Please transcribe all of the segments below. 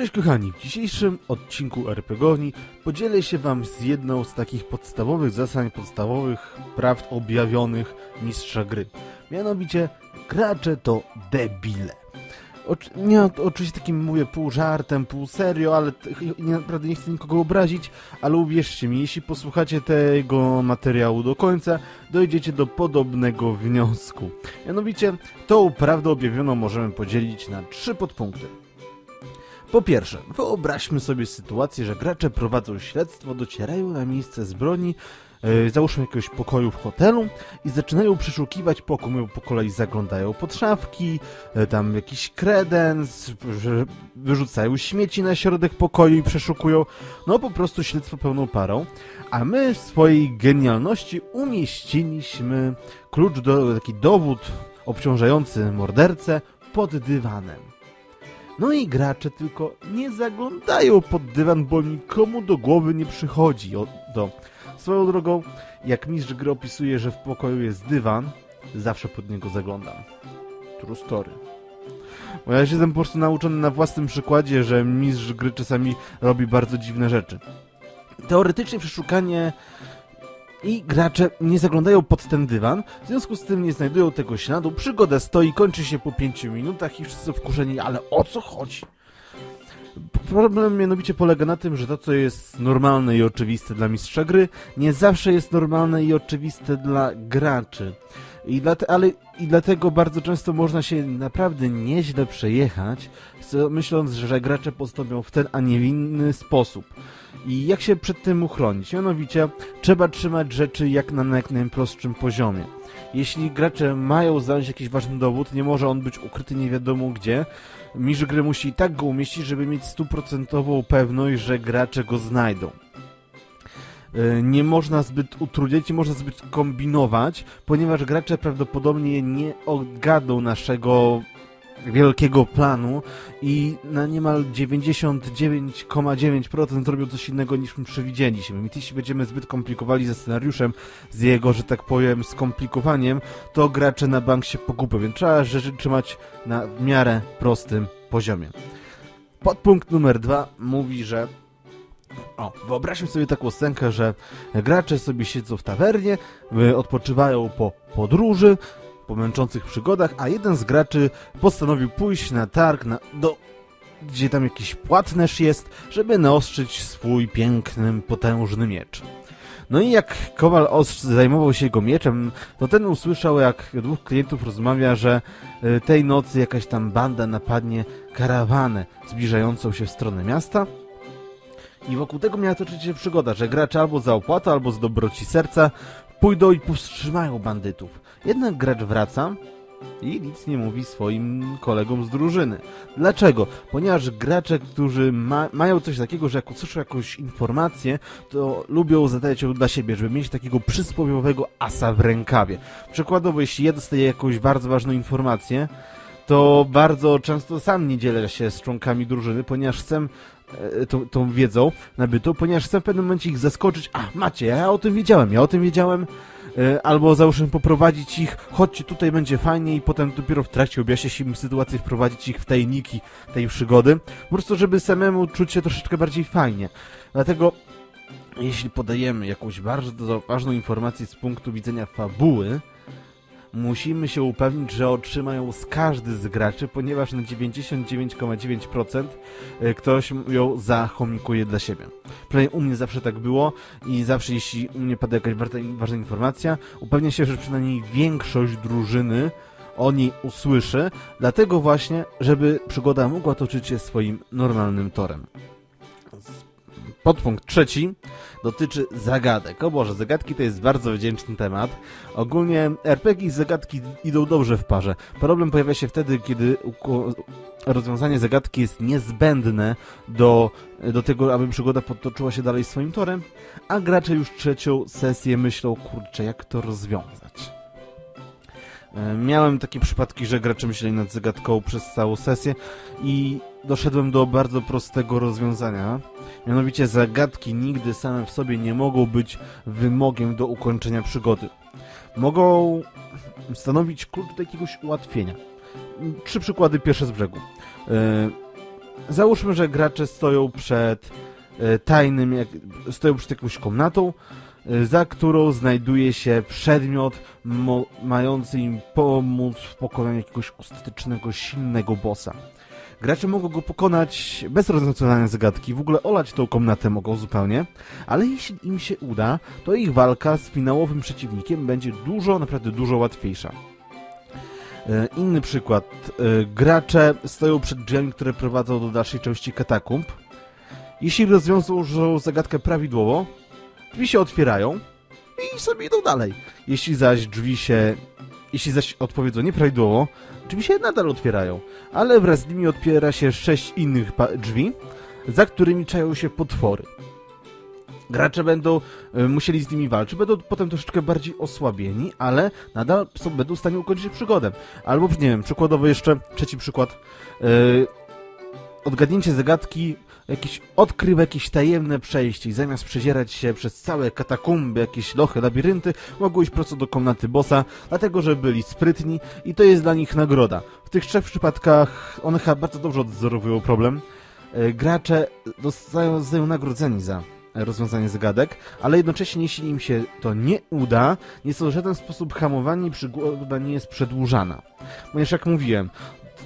Cześć kochani, w dzisiejszym odcinku RPGowni podzielę się wam z jedną z takich podstawowych zasad, podstawowych prawd objawionych mistrza gry. Mianowicie, gracze to debile. Nie, oczywiście takim mówię pół żartem, pół serio, ale nie, naprawdę nie chcę nikogo obrazić, ale uwierzcie mi, jeśli posłuchacie tego materiału do końca, dojdziecie do podobnego wniosku. Mianowicie, tą prawdę objawioną możemy podzielić na trzy podpunkty. Po pierwsze, wyobraźmy sobie sytuację, że gracze prowadzą śledztwo, docierają na miejsce zbrodni, yy, załóżmy jakiegoś pokoju w hotelu i zaczynają przeszukiwać pokój, po kolei zaglądają pod szafki, yy, tam jakiś kredens, wyrzucają śmieci na środek pokoju i przeszukują, no po prostu śledztwo pełną parą, a my w swojej genialności umieściliśmy klucz do, taki dowód obciążający mordercę pod dywanem. No i gracze tylko nie zaglądają pod dywan, bo nikomu do głowy nie przychodzi o, do. Swoją drogą, jak mistrz gry opisuje, że w pokoju jest dywan, zawsze pod niego zaglądam. True story. Bo ja się jestem po prostu nauczony na własnym przykładzie, że mistrz gry czasami robi bardzo dziwne rzeczy. Teoretycznie przeszukanie i gracze nie zaglądają pod ten dywan, w związku z tym nie znajdują tego śladu, przygoda stoi, kończy się po 5 minutach i wszyscy wkurzeni, ale o co chodzi? Problem mianowicie polega na tym, że to, co jest normalne i oczywiste dla mistrza gry, nie zawsze jest normalne i oczywiste dla graczy. I, dlate, ale, I dlatego bardzo często można się naprawdę nieźle przejechać, myśląc, że gracze postąpią w ten, a nie w inny sposób. I jak się przed tym uchronić? Mianowicie trzeba trzymać rzeczy jak na najprostszym poziomie. Jeśli gracze mają znaleźć jakiś ważny dowód, nie może on być ukryty nie wiadomo gdzie. Mistrz gry musi i tak go umieścić, żeby mieć stuprocentową pewność, że gracze go znajdą nie można zbyt utrudniać, nie można zbyt kombinować, ponieważ gracze prawdopodobnie nie odgadą naszego wielkiego planu i na niemal 99,9% zrobią coś innego niż my przewidzieliśmy. Jeśli będziemy zbyt komplikowali ze scenariuszem, z jego, że tak powiem, skomplikowaniem, to gracze na bank się pogubią, więc trzeba rzeczy trzymać na w miarę prostym poziomie. Podpunkt numer dwa mówi, że o, wyobraźmy sobie taką scenkę, że gracze sobie siedzą w tawernie, odpoczywają po podróży, po męczących przygodach, a jeden z graczy postanowił pójść na targ, na, do, gdzie tam jakiś płatnerz jest, żeby naostrzyć swój piękny, potężny miecz. No i jak Kowal Ostrz zajmował się jego mieczem, to ten usłyszał, jak dwóch klientów rozmawia, że y, tej nocy jakaś tam banda napadnie karawanę zbliżającą się w stronę miasta. I wokół tego miała toczyć się przygoda, że gracze albo za opłatę, albo z dobroci serca pójdą i powstrzymają bandytów. Jednak gracz wraca i nic nie mówi swoim kolegom z drużyny. Dlaczego? Ponieważ gracze, którzy ma, mają coś takiego, że jak usłyszą jakąś informację, to lubią zadać ją dla siebie, żeby mieć takiego przysłowiowego asa w rękawie. Przykładowo, jeśli ja dostaję jakąś bardzo ważną informację, to bardzo często sam nie dzielę się z członkami drużyny, ponieważ chcę e, tą, tą wiedzą nabytą, ponieważ chcę w pewnym momencie ich zaskoczyć. A, macie, ja o tym wiedziałem, ja o tym wiedziałem, E, albo załóżmy poprowadzić ich, chodźcie, tutaj będzie fajnie i potem dopiero w trakcie objaśniać im sytuację, wprowadzić ich w tajniki tej przygody, po prostu żeby samemu czuć się troszeczkę bardziej fajnie. Dlatego jeśli podajemy jakąś bardzo ważną informację z punktu widzenia fabuły, musimy się upewnić, że otrzymają z każdy z graczy, ponieważ na 99,9% e, ktoś ją zachomikuje dla siebie. Przynajmniej u mnie zawsze tak było i zawsze jeśli u mnie pada jakaś ważna informacja, upewniam się, że przynajmniej większość drużyny o niej usłyszy, dlatego właśnie, żeby przygoda mogła toczyć się swoim normalnym torem. Podpunkt trzeci dotyczy zagadek. O Boże, zagadki to jest bardzo wdzięczny temat. Ogólnie RPG i zagadki idą dobrze w parze. Problem pojawia się wtedy, kiedy rozwiązanie zagadki jest niezbędne do, do tego, aby przygoda potoczyła się dalej swoim torem, a gracze już trzecią sesję myślą, kurczę, jak to rozwiązać. E, miałem takie przypadki, że gracze myśleli nad zagadką przez całą sesję i doszedłem do bardzo prostego rozwiązania. Mianowicie zagadki nigdy same w sobie nie mogą być wymogiem do ukończenia przygody. Mogą stanowić klucz do jakiegoś ułatwienia. Trzy przykłady pierwsze z brzegu. E, załóżmy, że gracze stoją przed e, tajnym, jak, stoją przed jakąś komnatą, e, za którą znajduje się przedmiot mający im pomóc w pokonaniu jakiegoś ostatecznego, silnego bossa. Gracze mogą go pokonać bez rozwiązania zagadki, w ogóle olać tą komnatę mogą zupełnie, ale jeśli im się uda, to ich walka z finałowym przeciwnikiem będzie dużo, naprawdę dużo łatwiejsza. E, Inny przykład. E, Gracze stoją przed drzwiami, które prowadzą do dalszej części katakumb. Jeśli rozwiążą zagadkę prawidłowo, drzwi się otwierają i sobie idą dalej. Jeśli zaś drzwi się... Jeśli zaś odpowiedzą nieprawidłowo, drzwi się nadal otwierają, ale wraz z nimi otwiera się sześć innych drzwi, za którymi czają się potwory. Gracze będą e, musieli z nimi walczyć, będą potem troszeczkę bardziej osłabieni, ale nadal są, będą w stanie ukończyć przygodę. Albo, nie wiem, przykładowo jeszcze, trzeci przykład, e, odgadnięcie zagadki, jakiś, odkrył jakieś tajemne przejście i zamiast przedzierać się przez całe katakumby, jakieś lochy, labirynty, mogą iść prosto do komnaty bossa, dlatego, że byli sprytni i to jest dla nich nagroda. W tych trzech przypadkach one chyba bardzo dobrze odzorowują problem. E, Gracze dostają, zostają nagrodzeni za rozwiązanie zagadek, ale jednocześnie jeśli im się to nie uda, nie są w żaden sposób hamowani i przygoda nie jest przedłużana. Ponieważ jak mówiłem,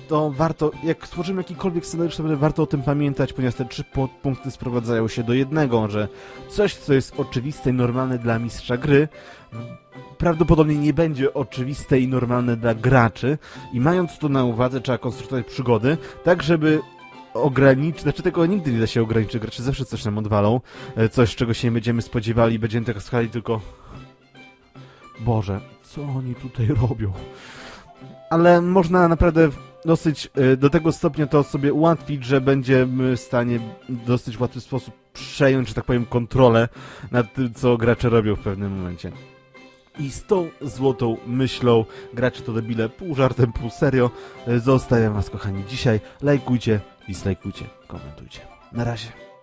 to warto, jak stworzymy jakikolwiek scenariusz, to warto o tym pamiętać, ponieważ te trzy punkty sprowadzają się do jednego, że coś, co jest oczywiste i normalne dla mistrza gry, prawdopodobnie nie będzie oczywiste i normalne dla graczy i mając to na uwadze, trzeba konstruować przygody, tak żeby ograniczyć, znaczy tego nigdy nie da się ograniczyć, gracze zawsze coś nam odwalą, e, coś, czego się nie będziemy spodziewali, będziemy tego słuchali tylko Boże, co oni tutaj robią? Ale można naprawdę dosyć e, do tego stopnia to sobie ułatwić, że będziemy w stanie w dosyć łatwy sposób przejąć, że tak powiem, kontrolę nad tym, co gracze robią w pewnym momencie. I z tą złotą myślą, gracze to debile, pół żartem, pół serio, e, zostawiam was kochani dzisiaj. Lajkujcie, dislajkujcie, komentujcie. Na razie.